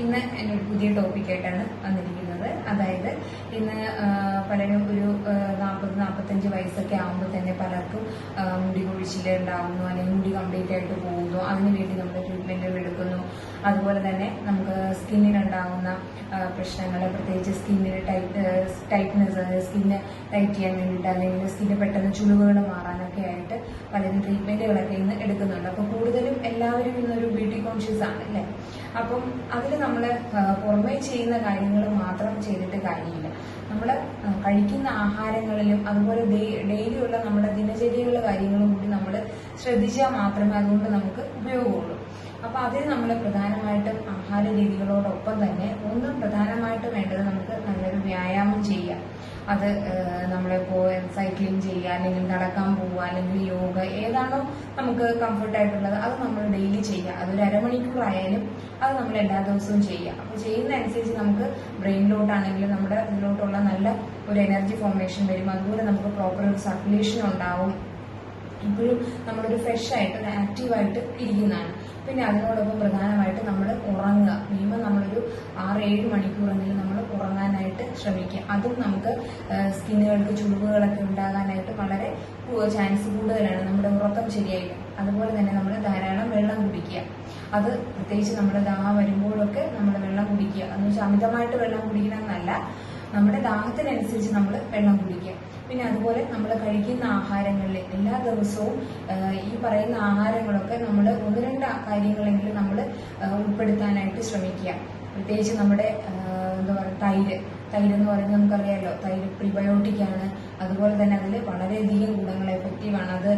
ഇന്ന് എന്റെ പുതിയ ടോപ്പിക്കായിട്ടാണ് വന്നിരിക്കുന്നത്. അതായത് ഇന്ന് പലരും ഒരു നാൽപ്പത് നാൽപ്പത്തഞ്ച് വയസ്സൊക്കെ ആകുമ്പോൾ തന്നെ പലർക്കും മുടി കൊഴിച്ചിൽ ഉണ്ടാകുന്നു അല്ലെങ്കിൽ മുടി കംപ്ലീറ്റ് ആയിട്ട് പോകുന്നു അതിന് വേണ്ടി നമ്മൾ ട്രീറ്റ്മെന്റുകൾ എടുക്കുന്നു. അതുപോലെ തന്നെ നമുക്ക് സ്കിന്നിനുണ്ടാകുന്ന പ്രശ്നങ്ങൾ പ്രത്യേകിച്ച് സ്കിന്നിന് ടൈറ്റ് ടൈറ്റ്നെസ് സ്കിന്ന് ടൈറ്റ് ചെയ്യാൻ വേണ്ടിയിട്ട് അല്ലെങ്കിൽ സ്കിന്ന് പെട്ടെന്ന് ചുളിവുകൾ മാറാനൊക്കെ ആയിട്ട് പലരും ട്രീറ്റ്മെന്റുകളൊക്കെ ഇന്ന് എടുക്കുന്നുണ്ട്. അപ്പോൾ കൂടുതലും എല്ലാവരും ഇന്നൊരു ബ്യൂട്ടി കോൺഷ്യസ് ആണ് അല്ലേ? അപ്പം അതിൽ നമ്മൾ പുറമേ ചെയ്യുന്ന കാര്യങ്ങൾ മാത്രം ചെയ്തിട്ട് കാര്യമില്ല. നമ്മൾ കഴിക്കുന്ന ആഹാരങ്ങളിലും അതുപോലെ ഡെയിലി ഉള്ള നമ്മുടെ ദിനചര്യകളുടെ കാര്യങ്ങളും കൂടി നമ്മൾ ശ്രദ്ധിച്ചാൽ മാത്രമേ അതുകൊണ്ട് നമുക്ക് ഉപയോഗമുള്ളൂ. അപ്പൊ അതിന് നമ്മൾ പ്രധാനമായിട്ടും ആഹാര രീതികളോടൊപ്പം തന്നെ ഒന്നും പ്രധാനമായിട്ട് വേണ്ടത് നമുക്ക് നല്ലൊരു വ്യായാമം ചെയ്യുക അത് നമ്മളിപ്പോ സൈക്ലിംഗ് ചെയ്യുക അല്ലെങ്കിൽ നടക്കാൻ പോവുക അല്ലെങ്കിൽ യോഗ ഏതാണോ നമുക്ക് കംഫർട്ട് ആയിട്ടുള്ളത് അത് നമ്മൾ ഡെയിലി ചെയ്യുക. അതൊരു അരമണിക്കൂർ ആയാലും അത് നമ്മൾ എല്ലാ ദിവസവും ചെയ്യുക. അപ്പോൾ ചെയ്യുന്ന അനുസരിച്ച് നമുക്ക് ബ്രെയിനിലോട്ടാണെങ്കിലും നമ്മുടെ ഇതിലോട്ടുള്ള നല്ല ഒരു എനർജി ഫോർമേഷൻ വരും. അതുപോലെ നമുക്ക് പ്രോപ്പർ ഒരു സർക്കുലേഷൻ ഉണ്ടാവും. ഇപ്പോഴും നമ്മളൊരു ഫ്രഷ് ആയിട്ട് ഒരു ആക്റ്റീവായിട്ട് ഇരിക്കുന്നതാണ്. പിന്നെ അതിനോടൊപ്പം പ്രധാനമായിട്ട് നമ്മൾ ഉറങ്ങുക. മിനിമം നമ്മളൊരു ആറ് ഏഴ് മണിക്കൂറെങ്കിലും നമ്മൾ ഉറങ്ങാനായിട്ട് ശ്രമിക്കുക. അതും നമുക്ക് സ്കിന്നുകൾക്ക് ചുളിവുകളൊക്കെ ഉണ്ടാകാനായിട്ട് വളരെ ചാൻസ് കൂടുതലാണ്. നമ്മുടെ ഉറക്കം ശരിയായിട്ട്. അതുപോലെ തന്നെ നമ്മൾ ധാരാളം വെള്ളം കുടിക്കുക. അത് പ്രത്യേകിച്ച് നമ്മൾ ദാഹം വരുമ്പോഴൊക്കെ നമ്മൾ വെള്ളം കുടിക്കുക. എന്ന് വെച്ചാൽ അമിതമായിട്ട് വെള്ളം കുടിക്കണം എന്നല്ല നമ്മുടെ ദാഹത്തിനനുസരിച്ച് നമ്മൾ വെള്ളം കുടിക്കുക. പിന്നെ അതുപോലെ നമ്മൾ കഴിക്കുന്ന ആഹാരങ്ങളിൽ എല്ലാ ദിവസവും ഈ പറയുന്ന ആഹാരങ്ങളൊക്കെ നമ്മൾ ഒന്ന് രണ്ട് കാര്യങ്ങളെങ്കിലും നമ്മൾ ഉൾപ്പെടുത്താനായിട്ട് ശ്രമിക്കുക. പ്രത്യേകിച്ച് നമ്മുടെ എന്താ പറയുക തൈര്. തൈര് എന്ന് പറയുന്നത് നമുക്കറിയാമല്ലോ തൈര് പ്രിബയോട്ടിക് ആണ്. അതുപോലെ തന്നെ അതിൽ വളരെയധികം ഗുണങ്ങൾ എഫക്റ്റീവാണ് അത്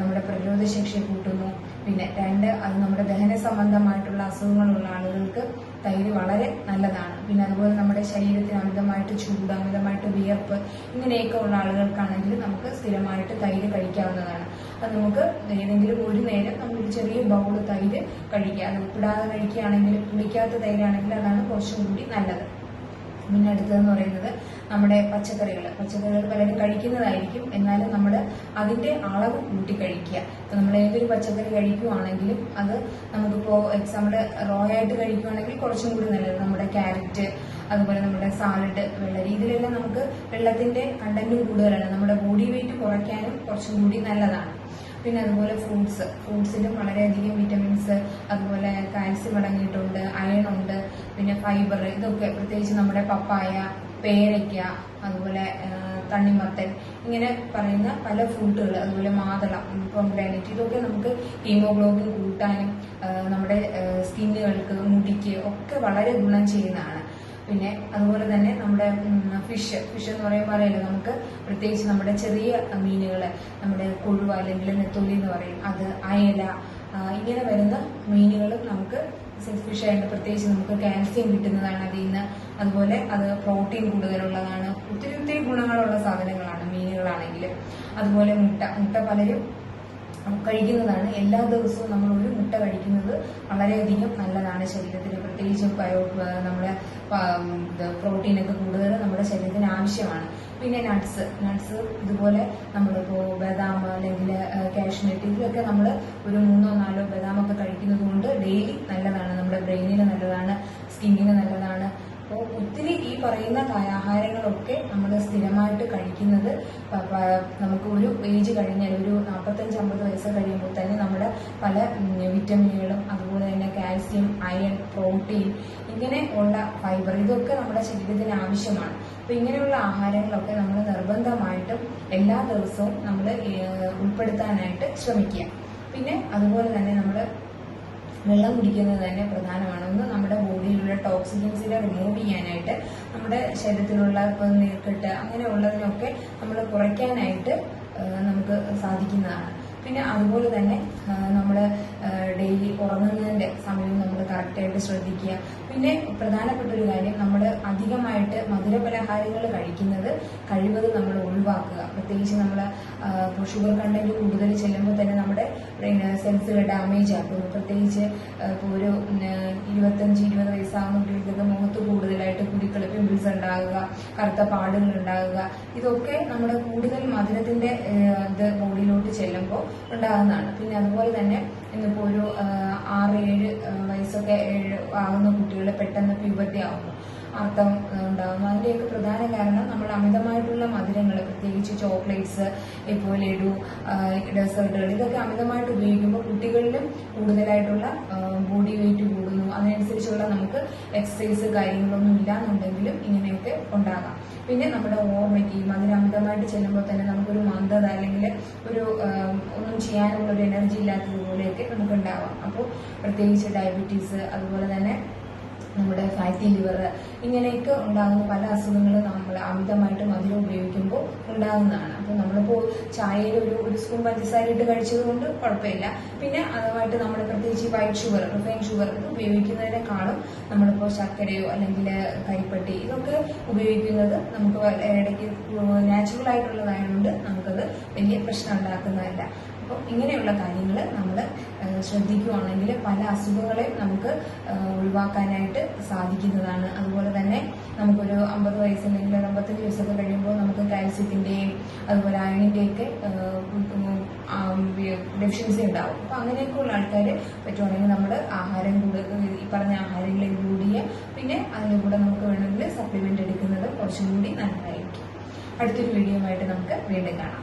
നമ്മുടെ പ്രതിരോധ ശേഷിയെ കൂട്ടുന്നു. പിന്നെ രണ്ട് അത് നമ്മുടെ ദഹന സംബന്ധമായിട്ടുള്ള അസുഖങ്ങളുള്ള ആളുകൾക്ക് തൈര് വളരെ നല്ലതാണ്. പിന്നെ അതുപോലെ നമ്മുടെ ശരീരത്തിന് അമിതമായിട്ട് ചൂട് അമിതമായിട്ട് വിയർപ്പ് ഇങ്ങനെയൊക്കെ ഉള്ള ആളുകൾക്കാണെങ്കിൽ നമുക്ക് സ്ഥിരമായിട്ട് തൈര് കഴിക്കാവുന്നതാണ്. അത് നമുക്ക് ഏതെങ്കിലും ഒരു നേരം നമ്മളൊരു ചെറിയ ബൗൾ തൈര് കഴിക്കുക. അത് ഉപ്പിടാതെ കഴിക്കുകയാണെങ്കിൽ പുളിക്കാത്ത തൈരാണെങ്കിൽ അതാണ് കുറച്ചും കൂടി നല്ലത്. പിന്നെ അടുത്തതെന്ന് പറയുന്നത് നമ്മുടെ പച്ചക്കറികൾ പച്ചക്കറികൾ പലരും കഴിക്കുന്നതായിരിക്കും. എന്നാലും നമ്മൾ അതിന്റെ അളവ് കൂട്ടി കഴിക്കുക. ഇപ്പം നമ്മൾ ഏതൊരു പച്ചക്കറി കഴിക്കുവാണെങ്കിലും അത് നമുക്കിപ്പോൾ എക്സാമ്പിൾ റോ ആയിട്ട് കഴിക്കുവാണെങ്കിൽ കുറച്ചും കൂടി നല്ലത്. നമ്മുടെ ക്യാരറ്റ് അതുപോലെ നമ്മുടെ സാലഡ് വെള്ളരി ഇതിലെല്ലാം നമുക്ക് വെള്ളത്തിന്റെ കണ്ടന്റും കൂടുതലാണ്. നമ്മുടെ ബോഡി വെയിറ്റ് കുറയ്ക്കാനും കുറച്ചും കൂടി നല്ലതാണ്. പിന്നെ അതുപോലെ ഫ്രൂട്ട്സ് ഫ്രൂട്ട്സിലും വളരെയധികം വിറ്റമിൻസ് അതുപോലെ കാൽസ്യം അടങ്ങിയിട്ടുണ്ട് അയൺ ഉണ്ട് പിന്നെ ഫൈബർ ഇതൊക്കെ പ്രത്യേകിച്ച് നമ്മുടെ പപ്പായ പേരയ്ക്ക അതുപോലെ തണ്ണിമത്തൻ ഇങ്ങനെ പറയുന്ന പല ഫ്രൂട്ടുകൾ അതുപോലെ മാതളം പൊംഗ്രാനൈറ്റ് ഇതൊക്കെ നമുക്ക് ഹീമോഗ്ലോബിൻ കൂട്ടാനും നമ്മുടെ സ്കിന്നുകൾക്ക് മുടിക്ക് ഒക്കെ വളരെ ഗുണം ചെയ്യുന്നതാണ്. പിന്നെ അതുപോലെ തന്നെ നമ്മുടെ ഫിഷ് ഫിഷ് എന്ന് പറയുമ്പോൾ അറിയാലോ നമുക്ക് പ്രത്യേകിച്ച് നമ്മുടെ ചെറിയ മീനുകൾ നമ്മുടെ കൊഴുവ അല്ലെങ്കിൽ നെത്തോലി എന്ന് പറയും. അത് അയല ഇങ്ങനെ വരുന്ന മീനുകളും നമുക്ക് ഫിഷ് ആയിട്ട് പ്രത്യേകിച്ച് നമുക്ക് കാൽസ്യം കിട്ടുന്നതാണ്. അതിൽ നിന്ന് അതുപോലെ അത് പ്രോട്ടീൻ കൂടുതലുള്ളതാണ്. ഒത്തിരി ഒത്തിരി ഗുണങ്ങളുള്ള സാധനങ്ങളാണ് മീനുകളാണെങ്കിൽ അതുപോലെ മുട്ട മുട്ട പലരും കഴിക്കുന്നതാണ്. എല്ലാ ദിവസവും നമ്മൾ ഒരു മുട്ട കഴിക്കുന്നത് വളരെയധികം നല്ലതാണ് ശരീരത്തിന്. പ്രത്യേകിച്ചും നമ്മുടെ പ്രോട്ടീനൊക്കെ കൂടുതൽ നമ്മുടെ ശരീരത്തിന് ആവശ്യമാണ്. പിന്നെ നട്ട്സ് നട്ട്സ് ഇതുപോലെ നമ്മളിപ്പോ ബദാം അല്ലെങ്കിൽ കാഷ്നട്ട് ഇതിലൊക്കെ നമ്മൾ ഒരു മൂന്നോ നാലോ ബദാമൊക്കെ കഴിക്കുന്നത് കൊണ്ട് ഡെയിലി നല്ലതാണ്. നമ്മുടെ ബ്രെയിനിന് നല്ലതാണ് സ്കിന്നിന് നല്ലതാണ്. പറയുന്ന ആഹാരങ്ങളൊക്കെ നമ്മൾ സ്ഥിരമായിട്ട് കഴിക്കുന്നത് നമുക്ക് ഒരു ഏജ് കഴിഞ്ഞാൽ ഒരു നാൽപ്പത്തഞ്ച് അമ്പത് വയസ്സ് കഴിയുമ്പോൾ തന്നെ നമ്മുടെ പല വിറ്റമിനുകളും അതുപോലെ തന്നെ കാൽസ്യം അയൺ പ്രോട്ടീൻ ഇങ്ങനെ ഉള്ള ഫൈബർ ഇതൊക്കെ നമ്മുടെ ശരീരത്തിന് ആവശ്യമാണ്. അപ്പൊ ഇങ്ങനെയുള്ള ആഹാരങ്ങളൊക്കെ നമ്മൾ നിർബന്ധമായിട്ടും എല്ലാ ദിവസവും നമ്മൾ ഉൾപ്പെടുത്താനായിട്ട് ശ്രമിക്കുക. പിന്നെ അതുപോലെ തന്നെ നമ്മൾ വെള്ളം കുടിക്കുന്നത് തന്നെ പ്രധാനമാണ്. ഒന്ന് നമ്മുടെ ബോഡിയിലുള്ള ടോക്സിജൻസിനെ റിമൂവ് ചെയ്യാനായിട്ട് നമ്മുടെ ശരീരത്തിലുള്ള ഇപ്പം നീർക്കെട്ട് അങ്ങനെയുള്ളതിനൊക്കെ നമ്മൾ കുറയ്ക്കാനായിട്ട് നമുക്ക് സാധിക്കുന്നതാണ്. പിന്നെ അതുപോലെ തന്നെ നമ്മൾ ഡെയിലി ഉറങ്ങുന്നതിന്റെ സമയം നമ്മൾ കറക്റ്റായിട്ട് ശ്രദ്ധിക്കുക. പിന്നെ പ്രധാനപ്പെട്ട ഒരു കാര്യം നമ്മൾ അധികമായിട്ട് മധുര മധുരപലഹാരങ്ങൾ കഴിക്കുന്നത് കഴിവതും നമ്മൾ ഒഴിവാക്കുക. പ്രത്യേകിച്ച് നമ്മൾ ഷുഗർ കണ്ടന്റ് കൂടുതൽ ചെല്ലുമ്പോൾ തന്നെ നമ്മുടെ സെൽസുകൾ ഡാമേജ് ആക്കുന്നു പ്രത്യേകിച്ച് ഇപ്പോൾ ഒരു ഇരുപത്തഞ്ച് ഇരുപത് കുട്ടികൾക്കൊക്കെ മുഖത്ത് കൂടുതലായിട്ട് കുരുക്കൾ പിമ്പിൾസ് ഉണ്ടാകുക കറുത്ത പാടുകൾ ഉണ്ടാകുക. ഇതൊക്കെ നമ്മുടെ കൂടുതൽ മധുരത്തിന്റെ ഇത് ബോഡിയിലോട്ട് ചെല്ലുമ്പോൾ ഉണ്ടാകുന്നതാണ്. പിന്നെ അതുപോലെ തന്നെ ഇന്നിപ്പോൾ ഒരു ആറ് ഏഴ് വയസ്സൊക്കെ ഏഴ് ആകുന്ന കുട്ടികൾ പെട്ടെന്ന് പ്യൂബർട്ടി ആവുന്നു. അർത്ഥം ഉണ്ടാകുന്നു അതിന്റെയൊക്കെ പ്രധാന കാരണം നമ്മൾ അമിതമായിട്ടുള്ള മധുരങ്ങൾ പ്രത്യേകിച്ച് ചോക്ലേറ്റ്സ് ഇപ്പോൾ ലഡു ഡെസേർട്ടുകൾ ഇതൊക്കെ അമിതമായിട്ട് ഉപയോഗിക്കുമ്പോൾ കുട്ടികളിലും കൂടുതലായിട്ടുള്ള ബോഡി വെയിറ്റ് കൂടുന്നു. അതിനനുസരിച്ചുള്ള നമുക്ക് എക്സസൈസ് കാര്യങ്ങളൊന്നും ഇല്ല എന്നുണ്ടെങ്കിലും ഇങ്ങനെയൊക്കെ ഉണ്ടാകാം. പിന്നെ നമ്മുടെ ഓർമ്മയ്ക്ക് മധുരം അമിതമായിട്ട് ചെല്ലുമ്പോൾ തന്നെ നമുക്കൊരു മന്ദത അല്ലെങ്കിൽ ഒരു ഒന്നും ചെയ്യാനുള്ള ഒരു എനർജി ഇല്ലാത്തതുപോലെയൊക്കെ നമുക്ക് ഉണ്ടാവാം അപ്പോൾ പ്രത്യേകിച്ച് ഡയബറ്റീസ് അതുപോലെ തന്നെ നമ്മുടെ ഫാറ്റി ലിവർ ഇങ്ങനെയൊക്കെ ഉണ്ടാകുന്ന പല അസുഖങ്ങളും നമ്മൾ അമിതമായിട്ട് മധുരം ഉപയോഗിക്കുമ്പോൾ ഉണ്ടാകുന്നതാണ്. അപ്പോൾ നമ്മളിപ്പോൾ ചായയിൽ ഒരു ഒരു സ്പൂൺ പഞ്ചസാര ഇട്ട് കഴിച്ചത് കൊണ്ട് കുഴപ്പമില്ല. പിന്നെ അതുമായിട്ട് നമ്മൾ പ്രത്യേകിച്ച് വൈറ്റ് ഷുഗർ റിഫൈൻ ഷുഗർ ഇത് ഉപയോഗിക്കുന്നതിനേക്കാളും നമ്മളിപ്പോൾ ശർക്കരയോ അല്ലെങ്കിൽ കരിപ്പട്ടി ഇതൊക്കെ ഉപയോഗിക്കുന്നത് നമുക്ക് ഇടയ്ക്ക് നാച്ചുറൽ ആയിട്ടുള്ളതായതുകൊണ്ട് നമുക്കത് വലിയ പ്രശ്നം ഉണ്ടാക്കുന്നതല്ല. അപ്പോൾ ഇങ്ങനെയുള്ള കാര്യങ്ങൾ നമ്മൾ ശ്രദ്ധിക്കുവാണെങ്കിൽ പല അസുഖങ്ങളെയും നമുക്ക് ഒഴിവാക്കാനായിട്ട് സാധിക്കുന്നതാണ്. അതുപോലെ തന്നെ നമുക്കൊരു അമ്പത് വയസ്സ് അല്ലെങ്കിൽ ഒരു അമ്പത്തഞ്ച് വയസ്സൊക്കെ കഴിയുമ്പോൾ നമുക്ക് കാൽസ്യത്തിന്റെയും അതുപോലെ അയണിന്റെയൊക്കെ ഡെഫിഷ്യൻസി ഉണ്ടാവും. അപ്പം അങ്ങനെയൊക്കെ ഉള്ള ആൾക്കാർ പറ്റുവാണെങ്കിൽ നമ്മൾ ആഹാരം കൂടുതൽ ഈ പറഞ്ഞ ഇൻക്ലൂഡ് ചെയ്യുക. പിന്നെ അതിന്റെ കൂടെ നമുക്ക് വേണമെങ്കിൽ സപ്ലിമെന്റ് എടുക്കുന്നത് കുറച്ചും കൂടി നല്ലതായിരിക്കും. അടുത്തൊരു വീഡിയോ ആയിട്ട് നമുക്ക് വീണ്ടും കാണാം.